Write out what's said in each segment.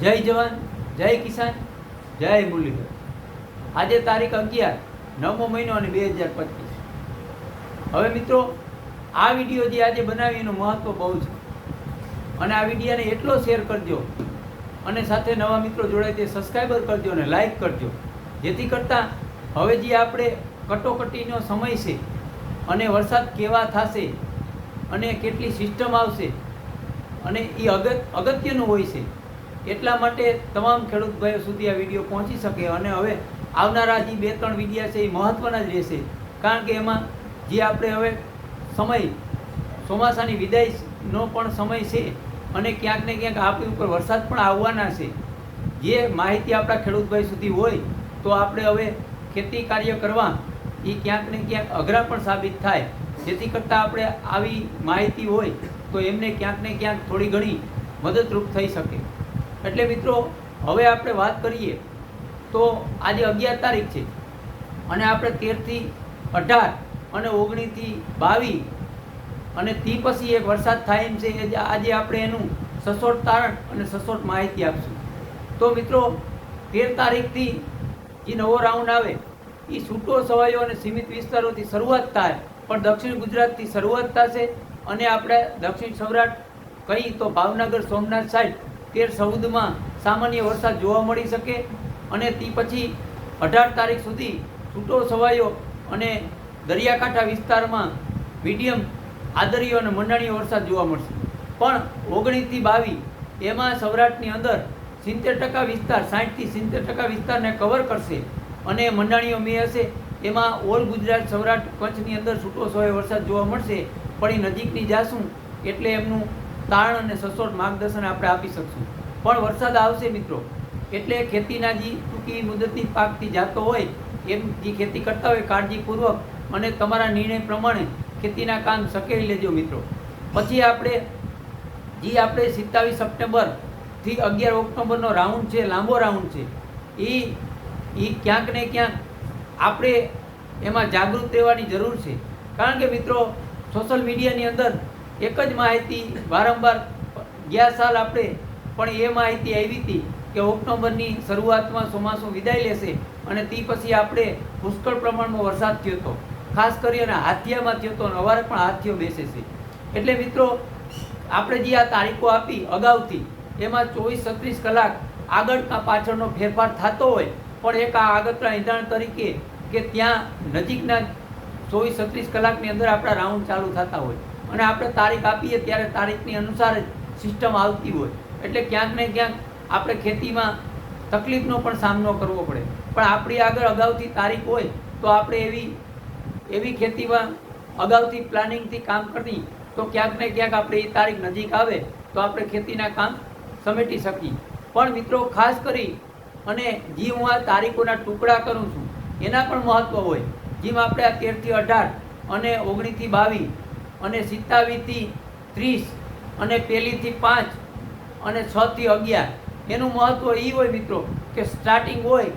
જય જવાન, જય કિસાન, જય મુરલીધર. આજે તારીખ અગિયાર, નવમો મહિનો અને બે હજાર પચીસ. હવે મિત્રો, આ વીડિયો જે આજે બનાવી એનું મહત્વ બહુ છે. અને આ વિડીયાને એટલો શેર કરજો. અને સાથે નવા મિત્રો જોડાય તે સબસ્ક્રાઈબર કરજો અને લાઈક કરજો. જેથી કરતાં હવે જે આપણે કટોકટીનો સમય છે અને વરસાદ કેવા થશે અને કેટલી સિસ્ટમ આવશે અને એ અગત અગત્યનું હોય છે એટલા માટે તમામ ખેડૂત ભાઈઓ સુધી આ વીડિયો પહોંચી શકે અને હવે આવનારા જે બે ત્રણ વિડીયા છે એ મહત્ત્વના જ રહેશે. કારણ કે એમાં જે આપણે હવે સમય, ચોમાસાની વિદાયનો પણ સમય છે અને ક્યાંક ને ક્યાંક આપણી ઉપર વરસાદ પણ આવવાના છે. જે માહિતી આપણા ખેડૂત ભાઈ સુધી હોય તો આપણે હવે ખેતી કાર્ય કરવા એ ક્યાંક ને ક્યાંક અઘરા પણ સાબિત થાય. જેથી કરતાં આપણે આવી માહિતી હોય તો એમને ક્યાંક ને ક્યાંક થોડી ઘણી મદદરૂપ થઈ શકે. એટલે મિત્રો, હવે આપણે વાત કરીએ તો આજે અગિયાર તારીખ છે અને આપણે તેરથી અઢાર અને ઓગણીસથી બાવીસ અને તી પછી એક વરસાદ થાય એમ છે, એ આજે આપણે એનું સચોટ તારણ અને સચોટ માહિતી આપશું. તો મિત્રો, તેર તારીખથી જે નવો રાઉન્ડ આવે એ છૂટો સવાયો અને સીમિત વિસ્તારોથી શરૂઆત થાય, પણ દક્ષિણ ગુજરાતથી શરૂઆત થશે અને આપણે દક્ષિણ સૌરાષ્ટ્ર કહી તો ભાવનગર, સોમનાથ સાઈડ તેર ચૌદમાં સામાન્ય વરસાદ જોવા મળી શકે અને તે પછી અઢાર તારીખ સુધી છૂટો સવાયો અને દરિયાકાંઠા વિસ્તારમાં મીડિયમ આદરીયો અને મંડાણીયો વરસાદ જોવા મળશે. પણ ઓગણીસથી બાવીસ એમાં સૌરાષ્ટ્રની અંદર સિત્તેર ટકા વિસ્તાર સાઠથી સિત્તેર ટકા વિસ્તારને કવર કરશે અને મંડાણીઓ મે હશે. એમાં ઓલ ગુજરાત સૌરાષ્ટ્ર કચ્છની અંદર છૂટો છવાયો વરસાદ જોવા મળશે. પણ એ નજીકની જાશું એટલે એમનું તારણ અને સચોટ માર્ગદર્શન આપણે આપી શકશું. પણ વરસાદ આવશે મિત્રો. એટલે ખેતીના જે ટૂંકી મુદતની પાકથી જાતો હોય, એમ જે ખેતી કરતા હોય, કાળજીપૂર્વક અને તમારા નિર્ણય પ્રમાણે ખેતીના કામ સકેલી લેજો મિત્રો. પછી આપણે જે આપણે સિત્તાવીસ સપ્ટેમ્બરથી અગિયાર ઓક્ટોબરનો રાઉન્ડ છે, લાંબો રાઉન્ડ છે. એ એ ક્યાંક ને ક્યાંક આપણે એમાં જાગૃત રહેવાની જરૂર છે. કારણ કે મિત્રો, સોશિયલ મીડિયાની અંદર એક જ માહિતી વારંવાર ગયા સાલ આપણે, પણ એ માહિતી આવી હતી કે ઓક્ટોબરની શરૂઆતમાં ચોમાસું વિદાય લેશે અને તે પછી આપણે પુષ્કળ પ્રમાણમાં વરસાદ થયો હતો. ખાસ કરી અને હાથિયામાં થયો હતો અને અવારે પણ હાથીઓ બેસે છે. એટલે મિત્રો, આપણે જે આ તારીખો આપી અગાઉથી, એમાં ચોવીસ છત્રીસ કલાક આગળ કાં પાછળનો ફેરફાર થતો હોય, પણ એક આ આગતરા નિર્ધારણ તરીકે કે ત્યાં નજીકના ચોવીસ છત્રીસ કલાકની અંદર આપણા રાઉન્ડ ચાલુ થતા હોય. અને આપણે તારીખ આપીએ ત્યારે તારીખની અનુસાર જ સિસ્ટમ આવતી હોય. એટલે ક્યાંક ને ક્યાંક આપણે ખેતીમાં તકલીફનો પણ સામનો કરવો પડે. પણ આપણી આગળ અગાઉથી તારીખ હોય તો આપણે એવી એવી ખેતીમાં અગાઉથી પ્લાનિંગથી કામ કરી તો ક્યાંક ને ક્યાંક આપણે એ તારીખ નજીક આવે તો આપણે ખેતીના કામ સમેટી શકીએ. પણ મિત્રો, ખાસ કરી અને જે હું આ તારીખોના ટુકડા કરું છું, એના પણ મહત્ત્વ હોય. જેમ આપણે આ તેરથી અઢાર અને ઓગણીસથી બાવીસ અને સિત્તાવીસથી ત્રીસ અને પહેલીથી પાંચ અને છથી અગિયાર. એનું મહત્ત્વ એ હોય મિત્રો કે સ્ટાર્ટિંગ હોય,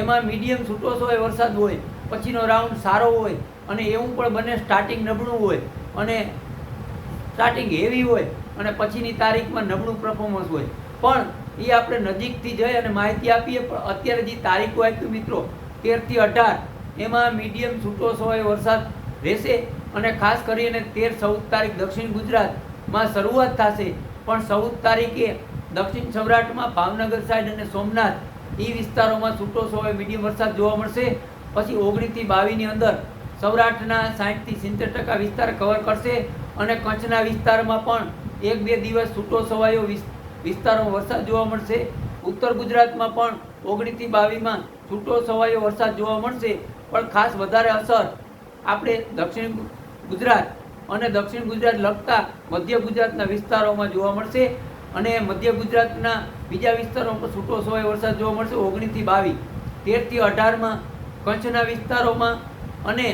એમાં મીડિયમ છૂટો હોય વરસાદ હોય, પછીનો રાઉન્ડ સારો હોય અને એવું પણ બને સ્ટાર્ટિંગ નબળું હોય અને સ્ટાર્ટિંગ હેવી હોય અને પછીની તારીખમાં નબળું પરફોર્મન્સ હોય. પણ એ આપણે નજીકથી જઈ અને માહિતી આપીએ, પણ અત્યારે જે તારીખો આપી મિત્રો, તેરથી અઢાર, એમાં મીડિયમ છૂટો હોય વરસાદ રહેશે અને ખાસ કરીને તેર ચૌદ તારીખ દક્ષિણ ગુજરાતમાં શરૂઆત થશે. પણ ચૌદ તારીખે દક્ષિણ સૌરાષ્ટ્રમાં ભાવનગર સાઈડ અને સોમનાથ એ વિસ્તારોમાં છૂટો હોય મીડિયમ વરસાદ જોવા મળશે. પછી ઓગણીસથી બાવીસની અંદર સૌરાષ્ટ્રના સાઠથી સિત્તેર ટકા વિસ્તાર કવર કરશે અને કચ્છના વિસ્તારમાં પણ એક બે દિવસ છૂટો છવાયો વિસ- વિસ્તારોમાં વરસાદ જોવા મળશે. ઉત્તર ગુજરાતમાં પણ ઓગણીસથી બાવીસમાં છૂટો છવાયો વરસાદ જોવા મળશે. પણ ખાસ વધારે અસર આપણે દક્ષિણ ગુજરાત અને દક્ષિણ ગુજરાત લગતા મધ્ય ગુજરાતના વિસ્તારોમાં જોવા મળશે અને મધ્ય ગુજરાતના બીજા વિસ્તારોમાં છૂટો છવાયો વરસાદ જોવા મળશે, ઓગણીસથી બાવીસ. તેરથી અઢારમાં કચ્છના વિસ્તારોમાં અને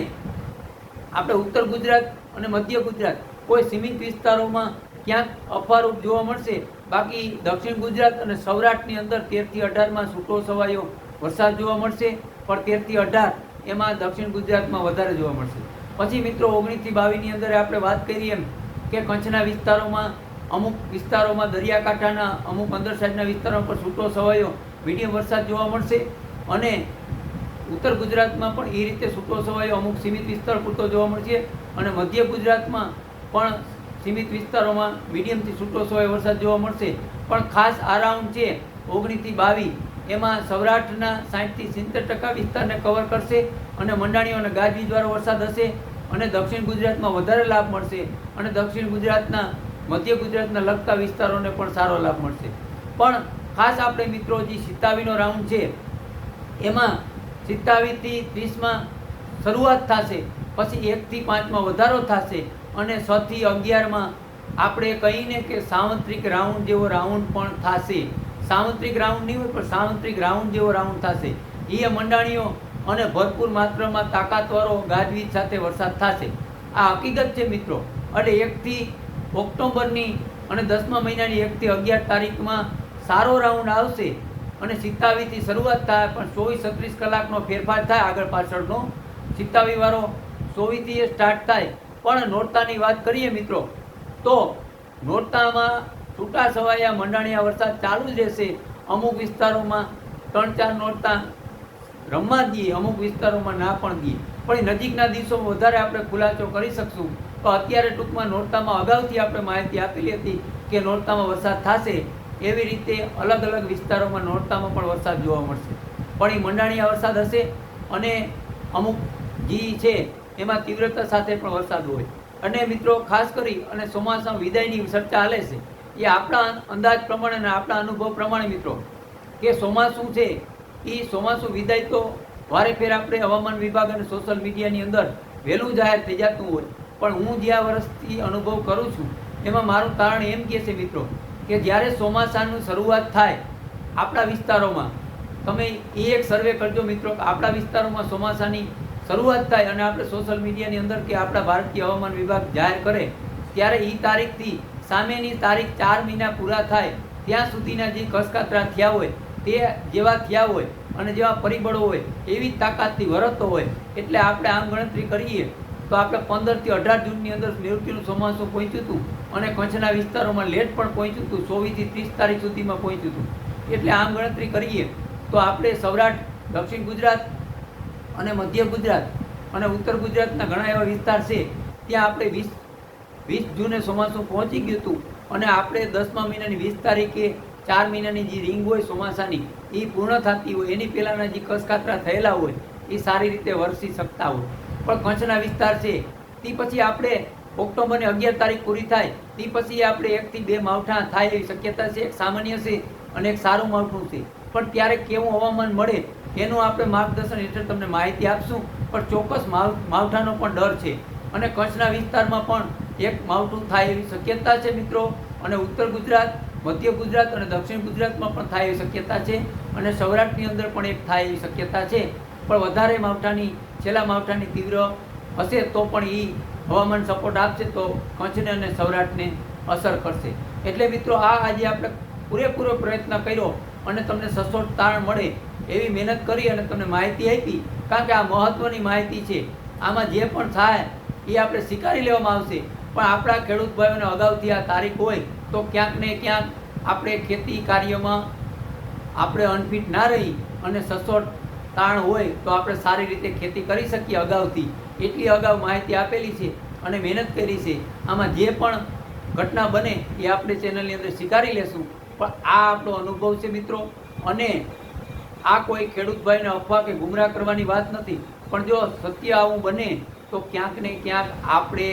આપણે ઉત્તર ગુજરાત અને મધ્ય ગુજરાત કોઈ સીમિત વિસ્તારોમાં ક્યાંક અપારૂપ જોવા મળશે. બાકી દક્ષિણ ગુજરાત અને સૌરાષ્ટ્રની અંદર તેરથી અઢારમાં છૂટો સવાયો વરસાદ જોવા મળશે, પણ તેરથી અઢાર એમાં દક્ષિણ ગુજરાતમાં વધારે જોવા મળશે. પછી મિત્રો ઓગણીસથી બાવીસની અંદર આપણે વાત કરીએ એમ કે કચ્છના વિસ્તારોમાં અમુક વિસ્તારોમાં દરિયાકાંઠાના, અમુક અંદર સાઈડના વિસ્તારો પર છૂટો છવાયો, મીડિયમ વરસાદ જોવા મળશે અને ઉત્તર ગુજરાતમાં પણ એ રીતે છૂટો છવાયો, અમુક સીમિત વિસ્તાર પૂરતો જોવા મળશે અને મધ્ય ગુજરાતમાં પણ સીમિત વિસ્તારોમાં મીડિયમથી છૂટો છવાયો વરસાદ જોવા મળશે. પણ ખાસ આ છે ઓગણીસથી બાવીસ. એમાં સૌરાષ્ટ્રના સાઠથી સિત્તેર ટકા વિસ્તારને કવર કરશે અને મંડાણીઓ અને દ્વારા વરસાદ હશે અને દક્ષિણ ગુજરાતમાં વધારે લાભ મળશે અને દક્ષિણ ગુજરાતના, મધ્ય ગુજરાતના લગતા વિસ્તારોને પણ સારો લાભ મળશે. પણ ખાસ આપણે મિત્રો જે સિત્તાવીનો રાઉન્ડ છે, એમાં સિત્તાવીસથી ત્રીસમાં શરૂઆત થશે, પછી એકથી પાંચમાં વધારો થશે અને છથી અગિયારમાં આપણે કહીને કે સાવંત્રિક રાઉન્ડ જેવો રાઉન્ડ પણ થશે. સાવંત્રિક રાઉન્ડ નહીં હોય, પણ સાવંત્રિક રાઉન્ડ જેવો રાઉન્ડ થશે. એ મંડાણીઓ અને ભરપૂર માત્રામાં તાકાતવારો ગાજવીજ સાથે વરસાદ થશે. આ હકીકત છે મિત્રો. એટલે એકથી ઓક્ટોબરની અને દસમા મહિનાની એકથી અગિયાર તારીખમાં સારો રાઉન્ડ આવશે અને સિત્તાવીથી શરૂઆત થાય, પણ ચોવીસ છત્રીસ કલાકનો ફેરફાર થાય આગળ પાછળનો. સિત્તાવીવાળો ચોવીસથી એ સ્ટાર્ટ થાય. પણ નોરતાની વાત કરીએ મિત્રો, તો નોરતામાં છૂટા છવાયા મંડાણિયા વરસાદ ચાલુ જ રહેશે. અમુક વિસ્તારોમાં ત્રણ ચાર નોરતા રમવા દઈએ, અમુક વિસ્તારોમાં ના પણ દઈએ. પણ નજીકના દિવસોમાં વધારે આપણે ખુલાસો કરી શકશું. તો અત્યારે ટૂંકમાં નોરતામાં અગાઉથી આપણે માહિતી આપેલી હતી કે નોરતામાં વરસાદ થશે. એવી રીતે અલગ અલગ વિસ્તારોમાં નોરતામાં પણ વરસાદ જોવા મળશે. પણ એ મંડાણીયા વરસાદ હશે અને અમુક ઘી છે એમાં તીવ્રતા સાથે પણ વરસાદ હોય. અને મિત્રો, ખાસ કરી અને ચોમાસામાં વિદાયની ચર્ચા હાલે છે. એ આપણા અંદાજ પ્રમાણે અને આપણા અનુભવ પ્રમાણે મિત્રો. કે ચોમાસું છે એ ચોમાસું વિદાય તો વારે ફેર આપણે હવામાન વિભાગ અને સોશિયલ મીડિયાની અંદર વહેલું જાહેર થઈ જતું હોય. પણ હું જ્યાં વર્ષથી અનુભવ કરું છું, એમાં મારું કારણ એમ કહે છે મિત્રો, કે જ્યારે ચોમાસાનું શરૂઆત થાય આપણા વિસ્તારોમાં, તમે એ એક સર્વે કરજો મિત્રો આપણા વિસ્તારોમાં ચોમાસાની શરૂઆત થાય અને આપણે સોશિયલ મીડિયાની અંદર કે આપણા ભારતીય હવામાન વિભાગ જાહેર કરે, ત્યારે એ તારીખથી સામેની તારીખ ચાર મહિના પૂરા થાય, ત્યાં સુધીના જે કસકાતરા થયા હોય, તે જેવા થયા હોય અને જેવા પરિબળો હોય, એવી તાકાતથી વરતતો હોય, એટલે આપણે આમ ગણતરી કરીએ, તો આપણે પંદરથી અઢાર જૂનની અંદર નિવૃત્તિનું ચોમાસું પહોંચ્યું હતું અને કચ્છના વિસ્તારોમાં લેટ પણ પહોંચ્યું હતું ચોવીસથી ત્રીસ તારીખ સુધીમાં પહોંચ્યું હતું. એટલે આમ ગણતરી કરીએ, તો આપણે સૌરાષ્ટ્ર, દક્ષિણ ગુજરાત અને મધ્ય ગુજરાત અને ઉત્તર ગુજરાતના ઘણા એવા વિસ્તાર છે, ત્યાં આપણે વીસ વીસ જૂને ચોમાસું પહોંચી ગયું હતું અને આપણે દસમા મહિનાની વીસ તારીખે ચાર મહિનાની જે રિંગ હોય ચોમાસાની એ પૂર્ણ થતી હોય, એની પહેલાંના જે કસકાતરા થયેલા હોય એ સારી રીતે વરસી શકતા હોય. પણ કચ્છના વિસ્તાર છે, તે પછી આપણે ઓક્ટોબરની અગિયાર તારીખ પૂરી થાય, તે પછી આપણે એકથી બે માવઠા થાય એવી શક્યતા છે, એક સામાન્ય છે અને એક સારું માવઠું છે. પણ ત્યારે કેવું હવામાન મળે, એનું આપણે માર્ગદર્શન હેઠળ તમને માહિતી આપશું, પણ ચોક્કસ માવ, માવઠાનો પણ ડર છે. અને કચ્છના વિસ્તારમાં પણ એક માવઠું થાય એવી શક્યતા છે મિત્રો. અને ઉત્તર ગુજરાત, મધ્ય ગુજરાત અને દક્ષિણ ગુજરાતમાં પણ થાય એવી શક્યતા છે. અને સૌરાષ્ટ્રની અંદર પણ એક થાય એવી શક્યતા છે. પણ વધારે માવઠાની, છેલ્લા માવઠાની તીવ્ર હશે તો પણ એ હવામાન સપોર્ટ આપશે તો કચ્છને અને સૌરાષ્ટ્રને અસર કરશે. એટલે મિત્રો, આ આજે આપણે પૂરેપૂરો પ્રયત્ન કર્યો અને તમને સચોટ તારણ મળે એવી મહેનત કરી અને તમને માહિતી આપી. કારણ કે આ મહત્ત્વની માહિતી છે. આમાં જે પણ થાય એ આપણે સ્વીકારી લેવામાં આવશે. પણ આપણા ખેડૂત ભાઈઓને અગાઉથી આ તારીખ હોય તો ક્યાંક ને ક્યાંક આપણે ખેતી કાર્યમાં આપણે અનફિટ ના રહી અને સચોટ તાણ હોય તો આપણે સારી રીતે ખેતી કરી શકીએ અગાઉથી. એટલી અગાઉ માહિતી આપેલી છે અને મહેનત કરી છે. આમાં જે પણ ઘટના બને એ આપણે ચેનલની અંદર સ્વીકારી લેશું. પણ આ આપણો અનુભવ છે મિત્રો. અને આ કોઈ ખેડૂત ભાઈને અફવા કે ગુમરાહ કરવાની વાત નથી. પણ જો સત્ય આવું બને તો ક્યાંક ને ક્યાંક આપણે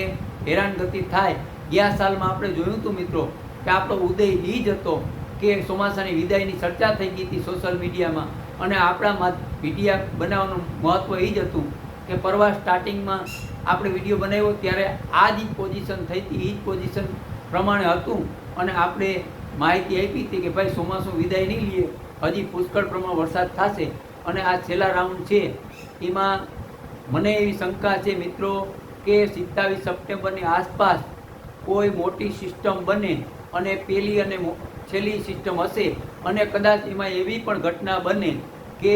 હેરાનગતિ થાય. ગયા સાલમાં આપણે જોયું હતું મિત્રો કે આપણો ઉદય એ જ હતો કે ચોમાસાની વિદાયની ચર્ચા થઈ ગઈ હતી સોશિયલ મીડિયામાં અને આપણામાં વિડીયા બનાવવાનું મહત્ત્વ એ જ હતું કે પરવા સ્ટાર્ટિંગમાં આપણે વીડિયો બનાવ્યો ત્યારે આ જ પોઝિશન થઈ હતી, એ જ પોઝિશન પ્રમાણે હતું. અને આપણે માહિતી આપી હતી કે ભાઈ ચોમાસું વિદાય નહીં લઈએ. હજી પુષ્કળ પ્રમાણ વરસાદ થશે. અને આ છેલ્લા રાઉન્ડ છે. એમાં મને એવી શંકા છે મિત્રો કે સિત્તાવીસ સપ્ટેમ્બરની આસપાસ કોઈ મોટી સિસ્ટમ બને અને પેલી અને છેલ્લી સિસ્ટમ હશે અને કદાચ એમાં એવી પણ ઘટના બને કે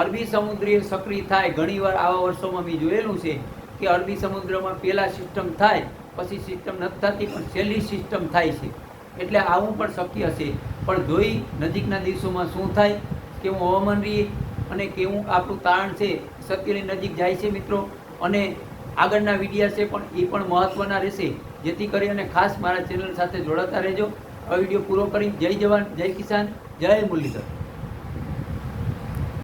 અરબી સમુદ્રીય સક્રિય થાય. ઘણીવાર આવા વર્ષોમાં મેં જોયેલું છે કે અરબી સમુદ્રમાં પહેલાં સિસ્ટમ થાય, પછી સિસ્ટમ નથી થતી, પણ છેલ્લી સિસ્ટમ થાય છે. એટલે આવું પણ શક્ય હશે. પણ જોઈ નજીકના દિવસોમાં શું થાય, કેવું હવામાન રહીએ અને કેવું આપણું તાણ છે સત્યની નજીક જાય છે મિત્રો. અને આગળના વિડીયા છે પણ એ પણ મહત્ત્વના રહેશે. જેથી કરી અને ખાસ મારા ચેનલ સાથે જોડાતા રહેજો. આ વીડિયો પૂરો કરી. જય જવાન, જય કિસાન, જય મુરલીધર.